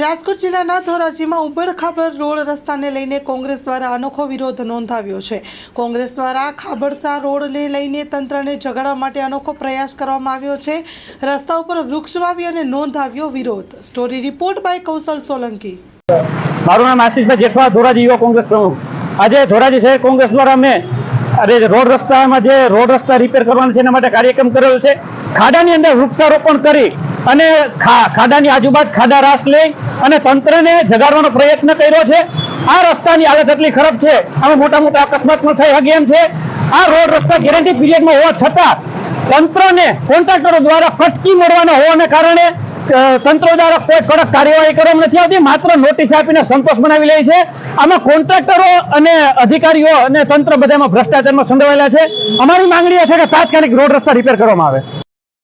રાજકોટ જિલ્લાના ધોરાજીમાં ઉબડખાબડ રોડ રસ્તાને લઈને કોંગ્રેસ દ્વારા અનોખો વિરોધ નોંધાવ્યો છે. કોંગ્રેસ દ્વારા ખાબડતા રોડને લઈને તંત્રને જગાડવા માટે અનોખો પ્રયાસ કરવામાં આવ્યો છે. રસ્તા ઉપર વૃક્ષ વાવી અને નોંધાવ્યો વિરોધ. Story report by Kaushal Solanki. મારું નામ આશીષભાઈ જેઠવા ધોરાજી યુવા કોંગ્રેસ પ્રમુખ. આજે ધોરાજી શહેર કોંગ્રેસ દ્વારા મેં અરે રોડ રસ્તામાં જે રોડ રસ્તા રિપેર કરવાનો છે એના માટે કાર્યક્રમ કરેલો છે. ખાડાની અંદર વૃક્ષારોપણ કરી અને ખાડાની આજુબાજુ ખાડા રાસ લઈ અને તંત્રને જગાડવાનો પ્રયત્ન કર્યો છે. આ રસ્તાની હાલત એટલી ખરાબ છે. આમાં મોટા મોટા અકસ્માત પણ થઈ શકે એમ છે. આ રોડ રસ્તા ગેરંટી પીરિયડમાં હોવા છતાં તંત્રને કોન્ટ્રાક્ટરો દ્વારા ફટકી મળવાના હોવાને કારણે તંત્રો દ્વારા કોઈ કડક કાર્યવાહી કરવામાં નથી આવતી. માત્ર નોટિસ આપીને સંતોષ બનાવી લે છે. આમાં કોન્ટ્રાક્ટરો અને અધિકારીઓ અને તંત્ર બધામાં ભ્રષ્ટાચારમાં સંડોવાયેલા છે. અમારી માંગણી એ છે કે તાત્કાલિક રોડ રસ્તા રિપેર કરવામાં આવે.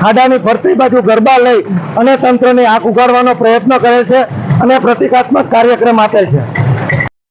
ખાડાની ફરતી બાજુ ગરબા લઈ અને તંત્રની આંખ ઉગાડવાનો પ્રયત્ન કરે છે અને પ્રતિકાત્મક કાર્યક્રમ આપે છે.